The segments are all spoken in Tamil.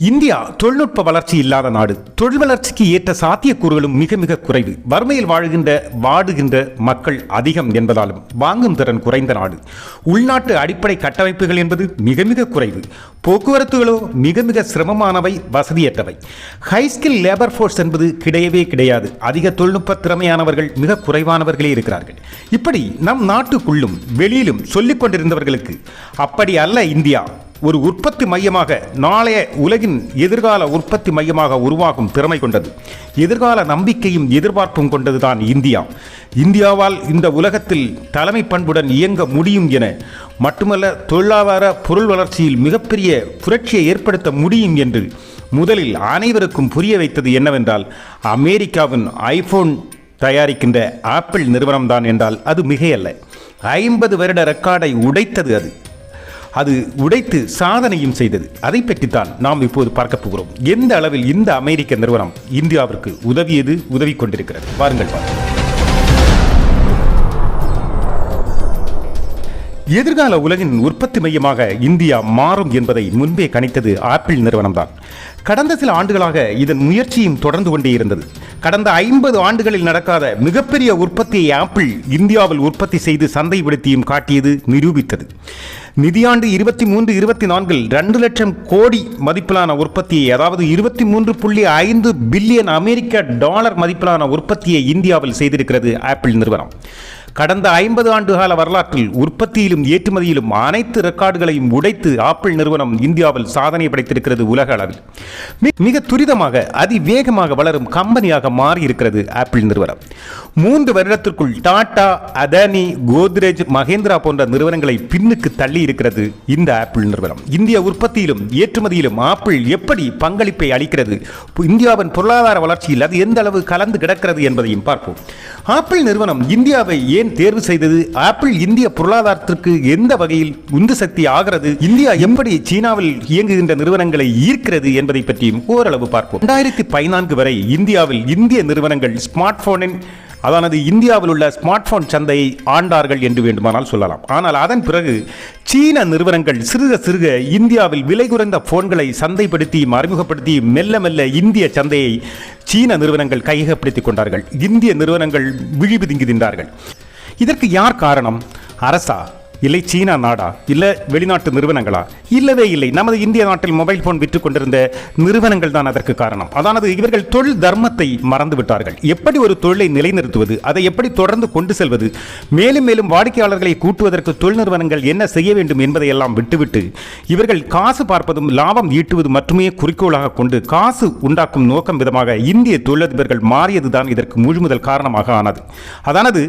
இந்தியா தொழில்நுட்ப வளர்ச்சி இல்லாத நாடு. தொழில் வளர்ச்சிக்கு ஏற்ற சாத்தியக்கூறுகளும் மிக மிக குறைவு. வறுமையில் வாழுகின்ற வாடுகின்ற மக்கள் அதிகம் என்பதாலும் வாங்கும் திறன் குறைந்த நாடு. உள்நாட்டு அடிப்படை கட்டமைப்புகள் என்பது மிக மிக குறைவு. போக்குவரத்துகளோ மிக மிக சிரமமானவை வசதியற்றவை. ஹை ஸ்கில் லேபர் ஃபோர்ஸ் என்பது கிடையவே கிடையாது. அதிக தொழில்நுட்ப திறமையானவர்கள் மிக குறைவானவர்களே இருக்கிறார்கள். இப்படி நம் நாட்டுக்குள்ளும் வெளியிலும் சொல்லிக் கொண்டிருந்தவர்களுக்கு அப்படி அல்ல இந்தியா. ஒரு உற்பத்தி மையமாக நாளைய உலகின் எதிர்கால உற்பத்தி மையமாக உருவாகும் திறமை கொண்டது. எதிர்கால நம்பிக்கையும் எதிர்பார்ப்பும் கொண்டதுதான் இந்தியா. இந்தியாவால் இந்த உலகத்தில் தலைமை பண்புடன் இயங்க முடியும் என மட்டுமல்ல தொழிலாதார பொருள் வளர்ச்சியில் மிகப்பெரிய புரட்சியை ஏற்படுத்த முடியும் என்று முதலில் அனைவருக்கும் புரிய வைத்தது என்னவென்றால் அமெரிக்காவின் ஐபோன் தயாரிக்கின்ற ஆப்பிள் நிறுவனம்தான் என்றால் அது மிகையல்ல. ஐம்பது வருட ரெக்கார்டை உடைத்தது அது. அது உடைத்து சாதனையும் செய்தது. அதை பற்றித்தான் நாம் இப்போது பார்க்க போகிறோம். எந்த அளவில் இந்த அமெரிக்க நிறுவனம் இந்தியாவிற்கு உதவியது உதவி கொண்டிருக்கிறது? வாருங்கள் பாருங்கள் எதிர்கால உலகின் உற்பத்தி மையமாக இந்தியா மாறும் என்பதை முன்பே கணித்தது ஆப்பிள் நிறுவனம்தான். கடந்த சில ஆண்டுகளாக இதன் முயற்சியும் தொடர்ந்து கொண்டே இருந்தது. கடந்த ஐம்பது ஆண்டுகளில் நடக்காத மிகப்பெரிய உற்பத்தியை ஆப்பிள் இந்தியாவில் உற்பத்தி செய்து சந்தைப்படுத்தியும் காட்டியது நிரூபித்தது. நிதியாண்டு இருபத்தி மூன்று இருபத்தி நான்கில் ரெண்டு லட்சம் கோடி மதிப்பிலான உற்பத்தியை அதாவது இருபத்தி மூன்று புள்ளி ஐந்து பில்லியன் அமெரிக்க டாலர் மதிப்பிலான உற்பத்தியை இந்தியாவில் செய்திருக்கிறது ஆப்பிள் நிறுவனம். கடந்த ஐம்பது ஆண்டு கால வரலாற்றில் உற்பத்தியிலும் ஏற்றுமதியிலும் அனைத்து ரெக்கார்டுகளையும் உடைத்து ஆப்பிள் நிறுவனம் இந்தியாவில் சாதனை படைத்திருக்கிறது உலக அளவில். மிக துரிதமாக அதிவேகமாக வளரும் கம்பெனியாக மாறியிருக்கிறது ஆப்பிள் நிறுவனம். மூன்று வருடத்திற்குள் டாடா அதானி கோத்ரேஜ் மகேந்திரா போன்ற நிறுவனங்களை பின்னுக்கு தள்ளி இருக்கிறது இந்த ஆப்பிள் நிறுவனம். இந்திய உற்பத்தியிலும் ஏற்றுமதியிலும் ஆப்பிள் எப்படி பங்களிப்பை அளிக்கிறது இந்தியாவின் பொருளாதார வளர்ச்சியில் அது எந்த அளவு கலந்து கிடக்கிறது என்பதையும் பார்ப்போம். ஆப்பிள் நிறுவனம் இந்தியாவை ஏன் தேர்வு செய்தது? ஆப்பிள் இந்திய பொருளாதாரத்திற்கு எந்த வகையில் உந்து சக்தி ஆகிறது? இந்தியா எப்படி சீனாவில் இயங்குகின்ற நிறுவனங்களை ஈர்க்கிறது என்பதை பற்றியும் ஓரளவு பார்ப்போம். இரண்டாயிரத்தி பதினான்கு வரை இந்தியாவில் இந்திய நிறுவனங்கள் ஸ்மார்ட் போனின் அதானது இந்தியாவில் உள்ள ஸ்மார்ட் போன் சந்தையை ஆண்டார்கள் என்று வேண்டுமானால் சொல்லலாம். ஆனால் அதன் பிறகு சீன நிறுவனங்கள் சிறுக சிறுக இந்தியாவில் விலை குறைந்த போன்களை சந்தைப்படுத்தியும் அறிமுகப்படுத்தியும் மெல்ல மெல்ல இந்திய சந்தையை சீன நிறுவனங்கள் கையகப்படுத்திக் கொண்டார்கள். இந்திய நிறுவனங்கள் விழிபிதுங்கி தின்றார்கள். இதற்கு யார் காரணம்? அரசா? இல்லை சீனா நாடா? இல்லை வெளிநாட்டு நிறுவனங்களா? இல்லவே இல்லை. நமது இந்திய நாட்டில் மொபைல் போன் விற்று கொண்டிருந்த நிறுவனங்கள் தான் அதற்கு காரணம். அதானது இவர்கள் தொழில் தர்மத்தை மறந்து விட்டார்கள் எப்படி ஒரு தொழிலை நிலைநிறுத்துவது அதை எப்படி தொடர்ந்து கொண்டு செல்வது மேலும் மேலும் வாடிக்கையாளர்களை கூட்டுவதற்கு தொழில் நிறுவனங்கள் என்ன செய்ய வேண்டும் என்பதையெல்லாம் விட்டுவிட்டு இவர்கள் காசு பார்ப்பதும் லாபம் ஈட்டுவது மட்டுமே குறிக்கோளாக கொண்டு காசு உண்டாக்கும் நோக்கம் விதமாக இந்திய தொழிலதிபர்கள் மாறியதுதான் இதற்கு முழுமுதல் காரணமாக ஆனது. அதானது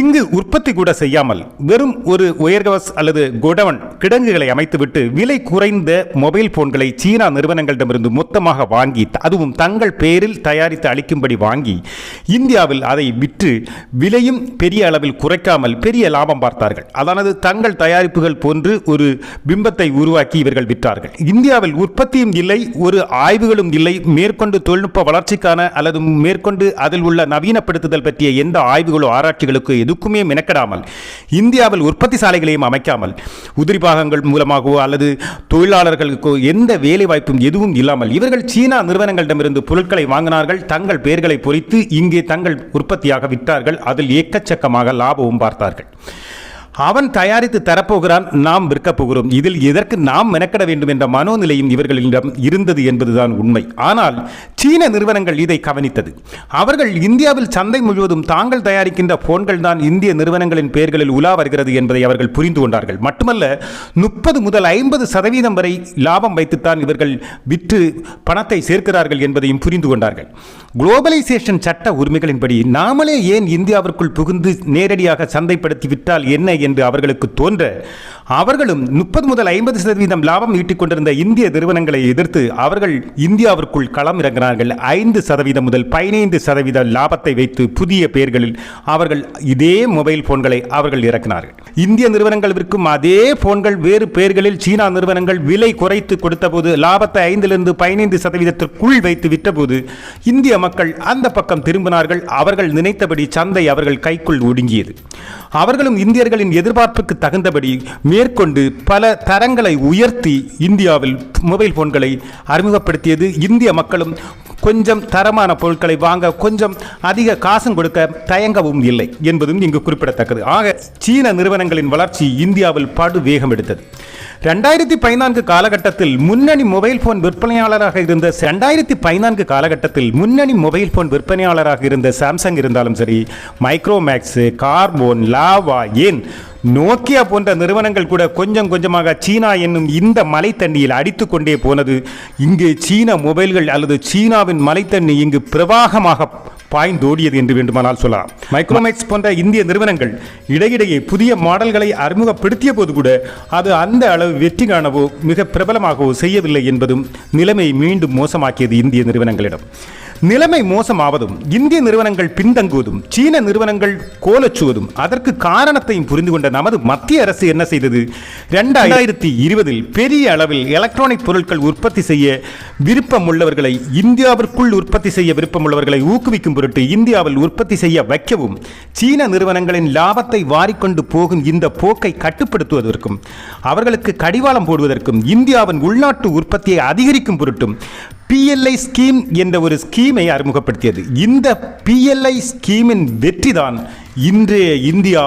இங்கு உற்பத்தி கூட செய்யாமல் வெறும் ஒரு உயர்கவஸ் அல்லது குடவன் கிடங்குகளை அமைத்துவிட்டு விலை குறைந்த மொபைல் போன்களை சீனா நிறுவனங்களிடமிருந்து மொத்தமாக வாங்கி அதுவும் தங்கள் பெயரில் தயாரித்து அளிக்கும்படி வாங்கி இந்தியாவில் அதை விற்று விலையும் பெரிய அளவில் குறைக்காமல் பெரிய லாபம் பார்த்தார்கள். அதானது தங்கள் தயாரிப்புகள் போன்று ஒரு பிம்பத்தை உருவாக்கி இவர்கள் விற்றார்கள். இந்தியாவில் உற்பத்தியும் இல்லை ஒரு ஆய்வுகளும் இல்லை. மேற்கொண்டு தொழில்நுட்ப வளர்ச்சிக்கான அல்லது மேற்கொண்டு அதில் உள்ள நவீனப்படுத்துதல் பற்றிய எந்த ஆய்வுகளோ ஆராய்ச்சிகளுக்கு எதுக்குமே மெனக்கெடாமல் இந்தியாவில் உற்பத்தி சாலை சாலைகளையும் அமைக்காமல் உதிரி பாகங்கள் மூலமாகவோ அல்லது தொழிலாளர்களுக்கோ எந்த வேலை வாய்ப்பும் எதுவும் இல்லாமல் இவர்கள் சீனா நிறுவனங்களிடமிருந்து பொருட்களை வாங்கினார்கள் தங்கள் பெயர்களை பொறித்து இங்கே தங்கள் உற்பத்தியாக விற்றார்கள் அதில் எக்கச்சக்கமாக லாபமும் பார்த்தார்கள். அவன் தயாரித்து தரப்போகிறான் நாம் விற்கப் போகிறோம். இதில் எதற்கு நாம் மெனக்கட வேண்டும் என்ற மனோநிலையும் இவர்களிடம் இருந்தது என்பதுதான் உண்மை. ஆனால் சீன நிறுவனங்கள் இதை கவனித்தது. அவர்கள் இந்தியாவில் சந்தை முழுவதும் தாங்கள் தயாரிக்கின்ற போன்கள் தான் இந்திய நிறுவனங்களின் பெயர்களில் உலா வருகிறது என்பதை அவர்கள் புரிந்து கொண்டார்கள். மட்டுமல்ல முப்பது முதல் ஐம்பது சதவீதம் வரை லாபம் வைத்துத்தான் இவர்கள் விற்று பணத்தை சேர்க்கிறார்கள் என்பதையும் புரிந்து கொண்டார்கள். குளோபலைசேஷன் சட்ட உரிமைகளின்படி நாமளே ஏன் இந்தியாவிற்குள் புகுந்து நேரடியாக சந்தைப்படுத்தி விட்டால் என்ன என்று அவர்களுக்கு தோன்ற அவர்களும் முப்பது முதல் ஐம்பது சதவீதம் லாபம் ஈட்டிக் கொண்டிருந்த இந்திய நிறுவனங்களை எதிர்த்து அவர்கள் இந்தியாவிற்குள் களம் இறங்கினார்கள். ஐந்து சதவீதம் முதல் பதினைந்து சதவீத லாபத்தை வைத்து புதிய பெயர்களில் அவர்கள் இதே மொபைல் போன்களை அவர்கள் இறக்கினார்கள். இந்திய நிறுவனங்கள் விற்கும் அதே போன்கள் வேறு பெயர்களில் சீனா நிறுவனங்கள் விலை குறைத்து கொடுத்தபோது லாபத்தை ஐந்திலிருந்து பதினைந்து சதவீதத்திற்குள் வைத்து விற்றபோது இந்திய மக்கள் அந்த பக்கம் திரும்பினார்கள். அவர்கள் நினைத்தபடி சந்தை அவர்கள் கைக்குள் ஒடுங்கியது. அவர்களும் இந்தியர்களின் எதிர்பார்ப்புக்கு தகுந்தபடி மேற்கொண்டு பல தரங்களை உயர்த்தி இந்தியாவில் மொபைல் ஃபோன்களை அறிமுகப்படுத்தியது. இந்திய மக்களும் கொஞ்சம் தரமான பொருட்களை வாங்க கொஞ்சம் அதிக காசும் கொடுக்க தயங்கவும் இல்லை என்பதும் இங்கு குறிப்பிடத்தக்கது. ஆக சீன நிறுவனங்களின் வளர்ச்சி இந்தியாவில் படு வேகம் எடுத்தது ரெண்டாயிரத்தி பதினான்கு காலகட்டத்தில் முன்னணி மொபைல் போன் விற்பனையாளராக இருந்த ரெண்டாயிரத்தி பதினான்கு காலகட்டத்தில் முன்னணி மொபைல் போன் விற்பனையாளராக இருந்த சாம்சங் இருந்தாலும் சரி மைக்ரோமேக்ஸ் கார்போன் லாவா ஏன்? நோக்கியா போன்ற நிறுவனங்கள் கூட கொஞ்சம் கொஞ்சமாக சீனா என்னும் இந்த மலைத்தண்ணியில் அடித்து கொண்டே போனது. இங்கே சீன மொபைல்கள் அல்லது சீனாவின் மலைத்தண்ணி இங்கு பிரவாகமாக பாய்ந்தோடியது என்று வேண்டுமானால் சொல்லலாம். மைக்ரோமேக்ஸ் போன்ற இந்திய நிறுவனங்கள் இடையிடையே புதிய மாடல்களை அறிமுகப்படுத்திய போது கூட அது அந்த அளவு வெற்றி காணவோ மிக பிரபலமாகவோ செய்யவில்லை என்பதும் நிலைமை மீண்டும் மோசமாக்கியது இந்திய நிறுவனங்களிடம். நிலைமை மோசமாவதும் இந்திய நிறுவனங்கள் பின்தங்குவதும் சீன நிறுவனங்கள் கோலச்சுவதும் அதற்கு காரணத்தையும் புரிந்து கொண்ட நமது மத்திய அரசு என்ன செய்தது? ரெண்டாயிரத்தி இருபதில் பெரிய அளவில் எலக்ட்ரானிக் பொருட்கள் உற்பத்தி செய்ய விருப்பம் உள்ளவர்களை இந்தியாவிற்குள் உற்பத்தி செய்ய விருப்பம் உள்ளவர்களை ஊக்குவிக்கும் பொருட்டு இந்தியாவில் உற்பத்தி செய்ய வைக்கவும் சீன நிறுவனங்களின் லாபத்தை வாரிக்கொண்டு போகும் இந்த போக்கை கட்டுப்படுத்துவதற்கும் அவர்களுக்கு கடிவாளம் போடுவதற்கும் இந்தியாவின் உள்நாட்டு உற்பத்தியை அதிகரிக்கும் பொருட்டும் பிஎல்ஐ ஸ்கீம் என்ற ஒரு ஸ்கீமை அறிமுகப்படுத்தியது. இந்த பிஎல்ஐ ஸ்கீமின் வெற்றிதான் இன்றைய இந்தியா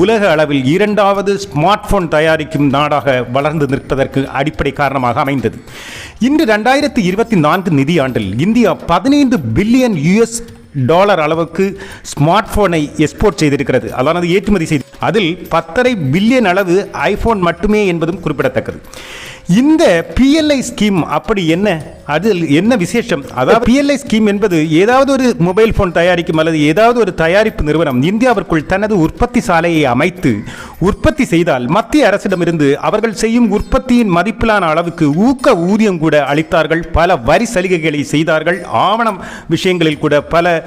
உலக அளவில் இரண்டாவது ஸ்மார்ட் போன் தயாரிக்கும் நாடாக வளர்ந்து நிற்பதற்கு அடிப்படை காரணமாக அமைந்தது. இன்று ரெண்டாயிரத்தி இருபத்தி நான்கு நிதியாண்டில் இந்தியா பதினைந்து பில்லியன் யுஎஸ் டாலர் அளவுக்கு ஸ்மார்ட் போனை எக்ஸ்போர்ட் செய்திருக்கிறது. அதானது ஏற்றுமதி செய்து. அதில் பத்தரை பில்லியன் அளவு ஐபோன் மட்டுமே என்பதும் குறிப்பிடத்தக்கது. இந்த பிஎல்ஐ ஸ்கீம் அப்படி என்ன? அதில் என்ன விசேஷம்? அதாவது பிஎல்ஐ ஸ்கீம் என்பது ஏதாவது ஒரு மொபைல் ஃபோன் தயாரிக்கும் அல்லது ஏதாவது ஒரு தயாரிப்பு நிறுவனம் இந்தியாவிற்குள் தனது உற்பத்தி சாலையை அமைத்து உற்பத்தி செய்தால் மத்திய அரசிடமிருந்து அவர்கள் செய்யும் உற்பத்தியின் மதிப்பிலான அளவுக்கு ஊக்க ஊதியம் கூட அளித்தார்கள். பல வரி சலுகைகளை செய்தார்கள். ஆவணம் விஷயங்களில் கூட பல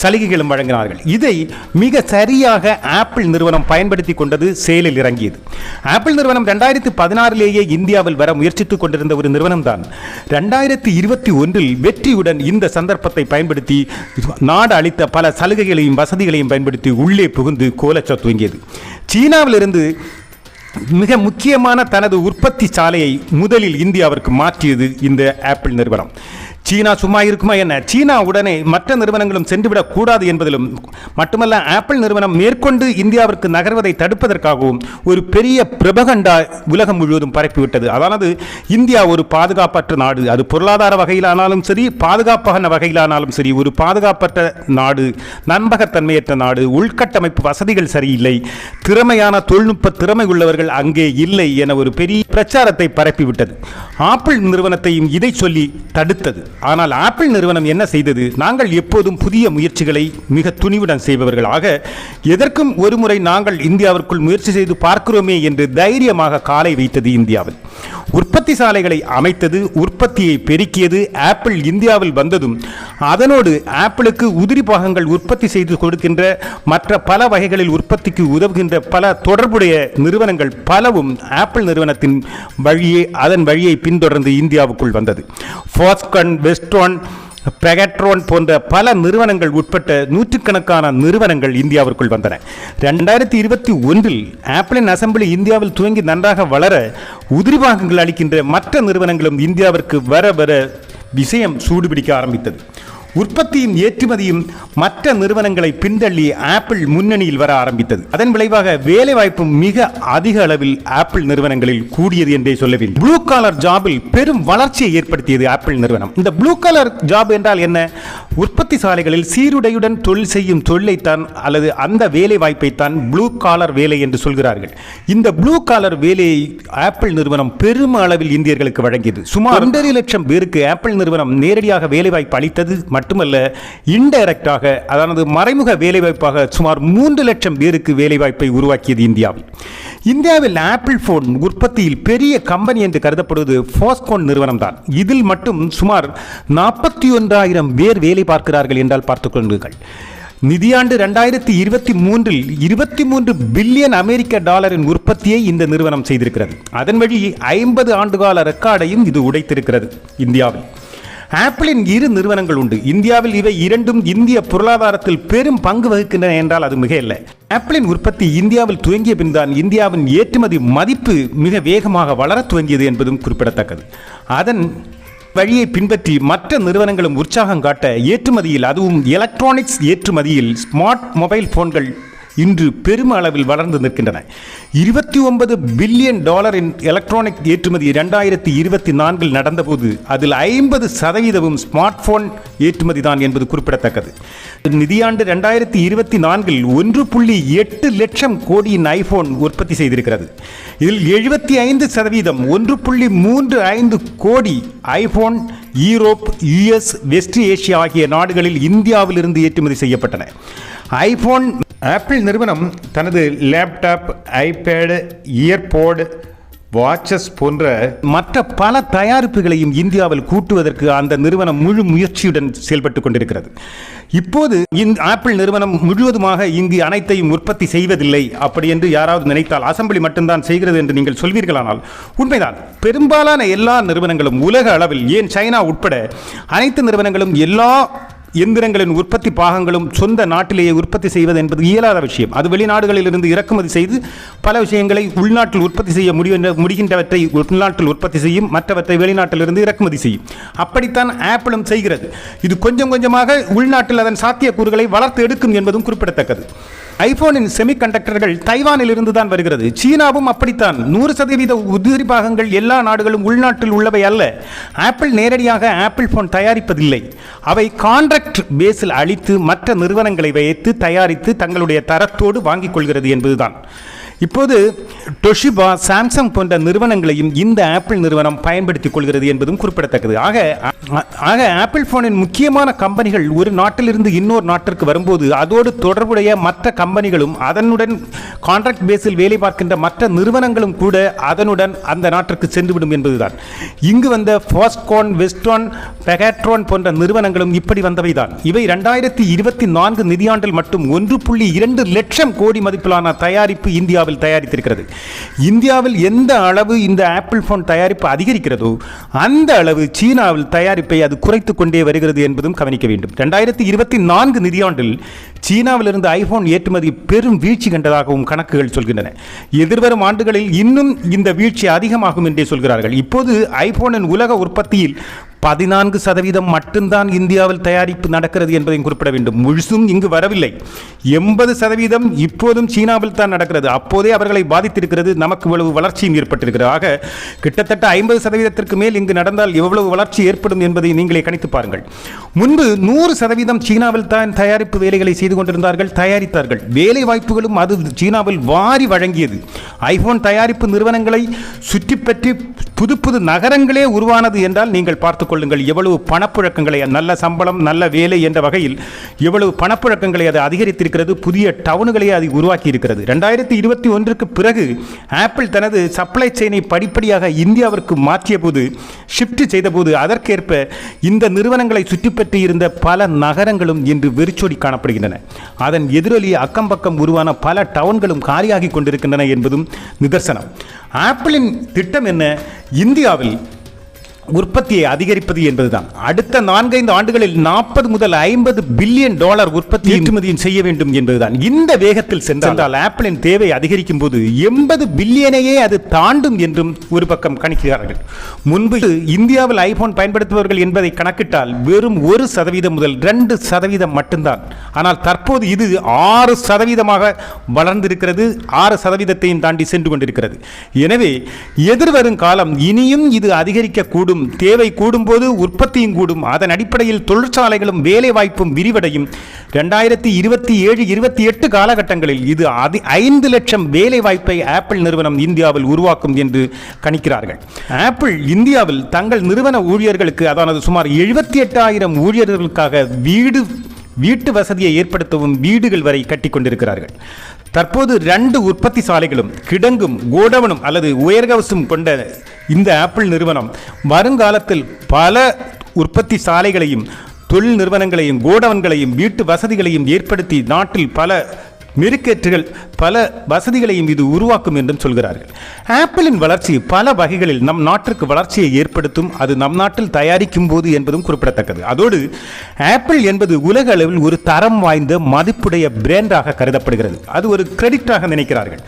சலுகைகளும் வழங்கினார்கள். இதை மிக சரியாக ஆப்பிள் நிறுவனம் பயன்படுத்தி கொண்டது செயலில் இறங்கியது. ஆப்பிள் நிறுவனம் ரெண்டாயிரத்தி பதினாறிலேயே இந்தியாவில் வர முயற்சித்துக் கொண்டிருந்த ஒரு நிறுவனம் தான் ரெண்டாயிரத்தி இருபத்தி ஒன்றில் வெற்றியுடன் இந்த சந்தர்ப்பத்தை பயன்படுத்தி நாடு அளித்த பல சலுகைகளையும் வசதிகளையும் பயன்படுத்தி உள்ளே புகுந்து கோலச்ச துவங்கியது. சீனாவிலிருந்து மிக முக்கியமான தனது உற்பத்தி சாலையை முதலில் இந்தியாவிற்கு மாற்றியது இந்த ஆப்பிள் நிறுவனம். சீனா சும்மா இருக்குமா என்ன? சீனா உடனே மற்ற நிறுவனங்களும் சென்றுவிடக் கூடாது என்பதிலும் மட்டுமல்ல ஆப்பிள் நிறுவனம் மேற்கொண்டு இந்தியாவிற்கு நகர்வதை தடுப்பதற்காகவும் ஒரு பெரிய பிரபகண்டா உலகம் முழுவதும் பரப்பிவிட்டது. அதாவது இந்தியா ஒரு பாதுகாப்பற்ற நாடு. அது பொருளாதார வகையிலானாலும் சரி பாதுகாப்பான வகையிலானாலும் சரி ஒரு பாதுகாப்பற்ற நாடு நம்பகத்தன்மையற்ற நாடு உள்கட்டமைப்பு வசதிகள் சரியில்லை திறமையான தொழில்நுட்ப திறமை உள்ளவர்கள் அங்கே இல்லை என ஒரு பெரிய பிரச்சாரத்தை பரப்பிவிட்டது. ஆப்பிள் நிறுவனத்தையும் இதை சொல்லி தடுத்தது. ஆனால் ஆப்பிள் நிறுவனம் என்ன செய்தது? நாங்கள் எப்போதும் புதிய முயற்சிகளை மிக துணிவுடன் செய்பவர்களாக எதற்கும் ஒருமுறை நாங்கள் இந்தியாவிற்குள் முயற்சி செய்து பார்க்கிறோமே என்று தைரியமாக காலை வைத்தது இந்தியாவில். உற்பத்தி சாலைகளை அமைத்தது உற்பத்தியை பெருக்கியது ஆப்பிள் இந்தியாவில் வந்ததும் அதனோடு ஆப்பிளுக்கு உதிரி பாகங்கள் உற்பத்தி செய்து கொடுக்கின்ற மற்ற பல வகைகளில் உற்பத்திக்கு உதவுகின்ற பல தொடர்புடைய நிறுவனங்கள் பலவும் ஆப்பிள் நிறுவனத்தின் வழியே அதன் வழியை பின்தொடர்ந்து இந்தியாவுக்குள் வந்தது. ஃபாஸ்கன் வெஸ்ட்ரான் பெகட்ரோன் போன்ற பல நிறுவனங்கள் உட்பட்ட நூற்றுக்கணக்கான நிறுவனங்கள் இந்தியாவிற்குள் வந்தன. ரெண்டாயிரத்தி இருபத்தி ஒன்றில் ஆப்பிளின் அசம்பிளி இந்தியாவில் துவங்கி நன்றாக வளர உதிரிபாகங்கள் அளிக்கின்ற மற்ற நிறுவனங்களும் இந்தியாவிற்கு வர வர விஷயம் சூடுபிடிக்க ஆரம்பித்தது. உற்பத்தியும் ஏற்றுமதியும் மற்ற நிறுவனங்களை பின்தள்ளி ஆப்பிள் முன்னணியில் வர ஆரம்பித்தது. அதன் விளைவாக வேலைவாய்ப்பும் மிக அதிக அளவில் ஆப்பிள் நிறுவனங்களில் கூடியது என்றே சொல்ல வேண்டும் ப்ளூ காலர் ஜாபில் பெரும் வளர்ச்சியை ஏற்படுத்தியது ஆப்பிள் நிறுவனம். இந்த ப்ளூ காலர் ஜாப் என்றால் என்ன? உற்பத்தி சாலைகளில் சீருடையுடன் தொழில் செய்யும் தொழிலைத்தான் அல்லது அந்த வேலை வாய்ப்பைத்தான் ப்ளூ காலர் வேலை என்று சொல்கிறார்கள். இந்த ப்ளூ காலர் வேலையை ஆப்பிள் நிறுவனம் பெரும் அளவில் இந்தியர்களுக்கு வழங்கியது. சுமார் ஒன்றரை லட்சம் பேருக்கு ஆப்பிள் நிறுவனம் நேரடியாக வேலைவாய்ப்பு அளித்தது மட்டுமல்ல இன்டைரக்டாக அதாவது மறைமுக வேலைவாய்ப்பாக சுமார் மூன்று லட்சம் பேருக்கு வேலைவாய்ப்பை உருவாக்கியது இந்தியாவில். இந்தியாவில் ஆப்பிள் போன் உற்பத்தியில் பெரிய கம்பெனி என்று கருதப்படுவது ஃபாஸ்கோன் நிறுவனம் தான் இதில் மட்டும் சுமார் நாற்பத்தி ஒன்றாயிரம் பேர் வேலை பார்க்கிறார்கள் என்றால் பார்த்துக்கொள்ளுங்கள் நிதியாண்டு ரெண்டாயிரத்தி இருபத்தி மூன்றில் இருபத்தி மூன்று பில்லியன் அமெரிக்க டாலரின் உற்பத்தியை இந்த நிறுவனம் செய்திருக்கிறது. அதன் வழி ஐம்பது ஆண்டுகால ரெக்கார்டையும் இது உடைத்திருக்கிறது இந்தியாவில். ஆப்பிளின் இரு நிறுவனங்கள் உண்டு. இந்தியாவில் இவை இரண்டும் இந்திய பொருளாதாரத்தில் பெரும் பங்கு வகிக்கின்றன என்றால் அது மிக இல்லை ஆப்பிளின் உற்பத்தி இந்தியாவில் துவங்கிய பின்தான் இந்தியாவின் ஏற்றுமதி மதிப்பு மிக வேகமாக வளர துவங்கியது என்பதும் குறிப்பிடத்தக்கது. அதன் வழியை பின்பற்றி மற்ற நிறுவனங்களும் உற்சாகம் காட்ட ஏற்றுமதியில் அதுவும் எலக்ட்ரானிக்ஸ் ஏற்றுமதியில் ஸ்மார்ட் மொபைல் போன்கள் இன்று பெரும் அளவில் வளர்ந்து நிற்கின்றன. இருபத்தி ஒன்பது பில்லியன் டாலரின் எலக்ட்ரானிக் ஏற்றுமதி இரண்டாயிரத்தி இருபத்தி நான்கில் நடந்தபோது அதில் ஐம்பது சதவீதமும் ஸ்மார்ட் போன் ஏற்றுமதி தான் என்பது குறிப்பிடத்தக்கது. நிதியாண்டு ரெண்டாயிரத்தி இருபத்தி நான்கில் ஒன்று புள்ளி எட்டு லட்சம் கோடியின் ஐபோன் உற்பத்தி செய்திருக்கிறது. இதில் எழுபத்தி ஐந்து சதவீதம் ஒன்று புள்ளி மூன்று ஐந்து கோடி iPhone Europe US West Asia ஆகிய நாடுகளில் இந்தியாவிலிருந்து ஏற்றுமதி செய்யப்பட்டன. ஐபோன் ஆப்பிள் நிறுவனம் தனது லேப்டாப் ஐபேடு இயர்போர்டு வாட்சஸ் போன்ற மற்ற பல தயாரிப்புகளையும் இந்தியாவில் கூட்டுவதற்கு அந்த நிறுவனம் முழு முயற்சியுடன் செயல்பட்டு கொண்டிருக்கிறது. இப்போது இந்த ஆப்பிள் நிறுவனம் முழுவதுமாக இங்கு அனைத்தையும் உற்பத்தி செய்வதில்லை. அப்படி என்று யாராவது நினைத்தால் அசம்பிளி மட்டும்தான் செய்கிறது என்று நீங்கள் சொல்வீர்களானால் உண்மைதான். பெரும்பாலான எல்லா நிறுவனங்களும் உலக அளவில் ஏன் சைனா உட்பட அனைத்து நிறுவனங்களும் எல்லா எந்திரங்களின் உற்பத்தி பாகங்களும் சொந்த நாட்டிலேயே உற்பத்தி செய்வது என்பது இயலாத விஷயம். அது வெளிநாடுகளிலிருந்து இறக்குமதி செய்து பல விஷயங்களை உள்நாட்டில் உற்பத்தி செய்ய முடிகின்ற முடிகின்றவற்றை உள்நாட்டில் உற்பத்தி செய்யும் மற்றவற்றை வெளிநாட்டிலிருந்து இறக்குமதி செய்யும். அப்படித்தான் ஆப்பிளும் செய்கிறது. இது கொஞ்சம் கொஞ்சமாக உள்நாட்டில் அதன் சாத்தியக்கூறுகளை வளர்த்து எடுக்கும் என்பதும் குறிப்பிடத்தக்கது. ஐபோனின் செமிகண்டக்டர்கள் தைவானில் இருந்து தான் வருகிறது. சீனாவும் அப்படித்தான். நூறு சதவீத உதிரி பாகங்கள் எல்லா நாடுகளும் உள்நாட்டில் உள்ளவை அல்ல. ஆப்பிள் நேரடியாக ஆப்பிள் போன் தயாரிப்பதில்லை. அவை கான்ட்ராக்ட் பேஸில் அழித்து மற்ற நிறுவனங்களை வைத்து தயாரித்து தங்களுடைய தரத்தோடு வாங்கிக் கொள்கிறது என்பதுதான். இப்போது டொஷிபா சாம்சங் போன்ற நிறுவனங்களையும் இந்த ஆப்பிள் நிறுவனம் பயன்படுத்திக் கொள்கிறது என்பதும் குறிப்பிடத்தக்கது. ஆக ஆக ஆப்பிள் போனின் முக்கியமான கம்பெனிகள் ஒரு நாட்டிலிருந்து இன்னொரு நாட்டிற்கு வரும்போது அதோடு தொடர்புடைய மற்ற கம்பெனிகளும் அதனுடன் கான்ட்ராக்ட் பேஸில் வேலை பார்க்கின்ற மற்ற நிறுவனங்களும் கூட அதனுடன் அந்த நாட்டிற்கு சென்றுவிடும் என்பதுதான். இங்கு வந்த ஃபாஸ்கான் வெஸ்டான் பெகாட்ரான் போன்ற நிறுவனங்களும் இப்படி வந்தவை தான் இவை ரெண்டாயிரத்தி இருபத்தி நான்கு நிதியாண்டில் மட்டும் ஒன்று புள்ளி இரண்டு லட்சம் கோடி மதிப்பிலான தயாரிப்பு இந்தியாவில் தயாரித்திருக்கிறது. இந்தியாவில் எந்த அளவு இந்த ஆப்பிள் ஃபோன் தயாரிப்பு அதிகரிக்கிறதோ அந்த அளவு சீனாவில் தயாரிப்பை அது குறைத்து கொண்டே வருகிறது என்பதும் கவனிக்க வேண்டும். ரெண்டாயிரத்தி இருபத்தி நான்கு நிதியாண்டில் சீனாவிலிருந்து ஐபோன் ஏற்றுமதி பெரும் வீழ்ச்சி கண்டதாகவும் கணக்குகள் சொல்கின்றன. எதிர்வரும் ஆண்டுகளில் இன்னும் இந்த வீழ்ச்சி அதிகமாகும் என்றே சொல்கிறார்கள். இப்போது ஐபோனின் உலக உற்பத்தியில் பதினான்கு சதவீதம் மட்டும்தான் இந்தியாவில் தயாரிப்பு நடக்கிறது என்பதையும் குறிப்பிட வேண்டும். முழுசும் இங்கு வரவில்லை. எண்பது சதவீதம் இப்போதும் சீனாவில் தான் நடக்கிறது. அப்போதே அவர்களை பாதித்திருக்கிறது. நமக்கு இவ்வளவு வளர்ச்சியும் ஏற்பட்டிருக்கிறது. ஆக கிட்டத்தட்ட ஐம்பது சதவீதத்திற்கு மேல் இங்கு நடந்தால் எவ்வளவு வளர்ச்சி ஏற்படும் என்பதை நீங்களே கணித்து பாருங்கள். முன்பு நூறு சதவீதம் சீனாவில் தான் தயாரிப்பு வேலைகளை செய்து கொண்டிருந்தார்கள் தயாரித்தார்கள். வேலை வாய்ப்புகளும் அது சீனாவில் வாரி வழங்கியது. ஐபோன் தயாரிப்பு நிறுவனங்களை சுற்றி பற்றி புது புது நகரங்களே உருவானது என்றால் நீங்கள் பார்த்து கொள்ளுங்கள். எவ்வளவு பணப்புழக்கங்களை நல்ல சம்பளம் நல்ல வேலை என்ற வகையில் எவ்வளவு பணப்புழக்கங்களை அது அதிகரித்திருக்கிறது புதிய டவுன்களை அது உருவாக்கி இருக்கிறது ரெண்டாயிரத்தி இருபத்தி ஒன்றுக்கு பிறகு ஆப்பிள் தனது சப்ளை செயினை படிப்படியாக இந்தியாவிற்கு மாற்றிய போது ஷிஃப்ட் செய்தபோது அதற்கேற்ப இந்த நிறுவனங்களை சுற்றிப்பற்றி இருந்த பல நகரங்களும் இன்று வெறிச்சோடி காணப்படுகின்றன. அதன் எதிரொலி அக்கம் பக்கம் உருவான பல டவுன்களும் காலியாகி கொண்டிருக்கின்றன என்பதும் நிதர்சனம். ஆப்பிளின் திட்டம் என்ன? இந்தியாவில் உற்பத்தியை அதிகரிப்பது என்பதுதான். அடுத்த நான்கைந்து ஆண்டுகளில் நாற்பது முதல் ஐம்பது பில்லியன் டாலர் உற்பத்தி ஏற்றுமதியும் செய்ய வேண்டும் என்பதுதான். இந்த வேகத்தில் சென்றால் ஆப்பிளின் தேவை அதிகரிக்கும் போது எண்பது பில்லியனையே அது தாண்டும் என்றும் ஒரு பக்கம் கணிக்கிறார்கள். முன்பு இந்தியாவில் ஐபோன் பயன்படுத்துபவர்கள் என்பதை கணக்கிட்டால் வெறும் ஒரு சதவீதம் முதல் ரெண்டு சதவீதம் மட்டும்தான். ஆனால் தற்போது இது ஆறு சதவீதமாக வளர்ந்திருக்கிறது ஆறு சதவீதத்தையும் தாண்டி சென்று கொண்டிருக்கிறது. எனவே எதிர்வரும் காலம் இனியும் இது அதிகரிக்கக்கூடும் தேவை கூடும்போது உற்பத்தியும் கூடும். அதன் அடிப்படையில் தொழிற்சாலைகளும் வேலைவாய்ப்பும் விரிவடையும். ரெண்டாயிரத்தி இருபத்தி ஏழு இருபத்தி எட்டு காலகட்டங்களில் இது அதி ஐந்து லட்சம் வேலைவாய்ப்பை ஆப்பிள் நிறுவனம் இந்தியாவில் உருவாக்கும் என்று கணிக்கிறார்கள். ஆப்பிள் இந்தியாவில் தங்கள் நிறுவன ஊழியர்களுக்கு அதானது சுமார் எழுபத்தி எட்டாயிரம் ஊழியர்களுக்காக வீடு வீட்டு வசதியை ஏற்படுத்தவும் வீடுகள் வரை கட்டி கொண்டிருக்கிறார்கள். தற்போது ரெண்டு உற்பத்தி சாலைகளும் கிடங்கும் கோடவனும் அல்லது உயர்கவசம் கொண்ட இந்த ஆப்பிள் நிறுவனம் வருங்காலத்தில் பல உற்பத்தி சாலைகளையும் தொழில் நிறுவனங்களையும் கோடவன்களையும் வீட்டு வசதிகளையும் ஏற்படுத்தி நாட்டில் பல மெருக்கேற்றுகள் பல வசதிகளையும் இது உருவாக்கும் என்றும் சொல்கிறார்கள். ஆப்பிளின் வளர்ச்சி பல வகைகளில் நம் நாட்டிற்கு வளர்ச்சியை ஏற்படுத்தும் அது நம் நாட்டில் தயாரிக்கும் போது என்பதும் குறிப்பிடத்தக்கது. அதோடு ஆப்பிள் என்பது உலக அளவில் ஒரு தரம் வாய்ந்த மதிப்புடைய பிராண்டாக கருதப்படுகிறது. அது ஒரு கிரெடிட்டாக நினைக்கிறார்கள்.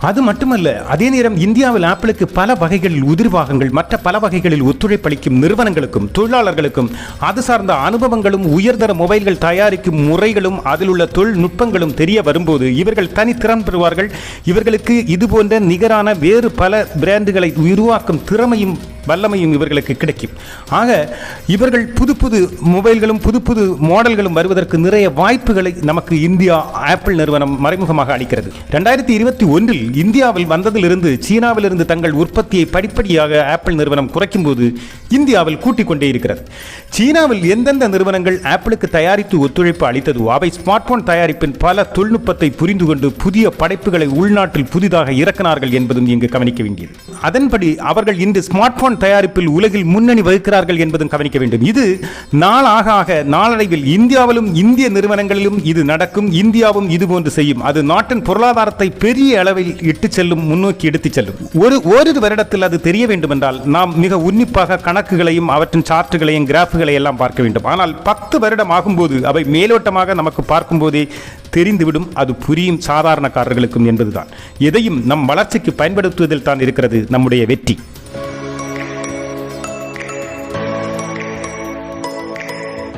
அது மட்டுமல்ல அதே நேரம் இந்தியாவில் ஆப்பிளுக்கு பல வகைகளில் உதிர்வாகங்கள் மற்ற பல வகைகளில் ஒத்துழைப்பளிக்கும் நிறுவனங்களுக்கும் தொழிலாளர்களுக்கும் அது சார்ந்த அனுபவங்களும் உயர்தர மொபைல்கள் தயாரிக்கும் முறைகளும் அதில் உள்ள தொழில்நுட்பங்களும் தெரிய வரும்போது இவர்கள் தனித்திறன் பெறுவார்கள். இவர்களுக்கு இது போன்ற நிகரான வேறு பல பிராண்டுகளை உருவாக்கும் திறமையும் வல்லமையும் இவர்களுக்கு கிடைக்கும். ஆக இவர்கள் புது புது மொபைல்களும் புது புது மாடல்களும் வருவதற்கு நிறைய வாய்ப்புகளை நமக்கு இந்தியா ஆப்பிள் நிறுவனம் மறைமுகமாக அளிக்கிறது. ரெண்டாயிரத்தி இருபத்தி ஒன்றில் இந்தியாவில் வந்ததிலிருந்து சீனாவிலிருந்து தங்கள் உற்பத்தியை படிப்படியாக ஆப்பிள் நிறுவனம் குறைக்கும் போது இந்தியாவில் கூட்டிக் கொண்டே இருக்கிறது. சீனாவில் எந்தெந்த நிறுவனங்கள் ஆப்பிளுக்கு தயாரித்து ஒத்துழைப்பு அளித்ததோ அவை ஸ்மார்ட் போன் தயாரிப்பின் பல தொழில்நுட்பத்தை புரிந்து கொண்டு புதிய படைப்புகளை உள்நாட்டில் புதிதாக இறக்கினார்கள் என்பதும் இங்கு கவனிக்க வேண்டியது. அதன்படி அவர்கள் இன்று ஸ்மார்ட் போன் தயாரிப்பில் உலகில் முன்னணி வகிக்கிறார்கள் என்பதும் கவனிக்க வேண்டும். இது நாளாக ஆக நாளடைவில் இந்தியாவிலும் இந்திய நிறுவனங்களிலும் இது நடக்கும் இந்தியாவும் இது போன்று செய்யும். அது நாட்டின் பொருளாதாரத்தை பெரிய அளவில் இட்டு செல்லும் முன்னோக்கி எடுத்துச் செல்லும். ஒரு ஓரிரு வருடத்தில் அது தெரிய வேண்டும் என்றால் நாம் மிக உன்னிப்பாக கணக்குகளையும் அவற்றின் சார்ட்டுகளையும் கிராஃபுகளை எல்லாம் பார்க்க வேண்டும். ஆனால் பத்து வருடம் ஆகும்போது அவை மேலோட்டமாக நமக்கு பார்க்கும்போதே தெரிந்துவிடும். அது புரியும் சாதாரணக்காரர்களுக்கும் என்பதுதான். எதையும் நம் வளர்ச்சிக்கு பயன்படுத்துவதில் தான் இருக்கிறது நம்முடைய வெற்றி.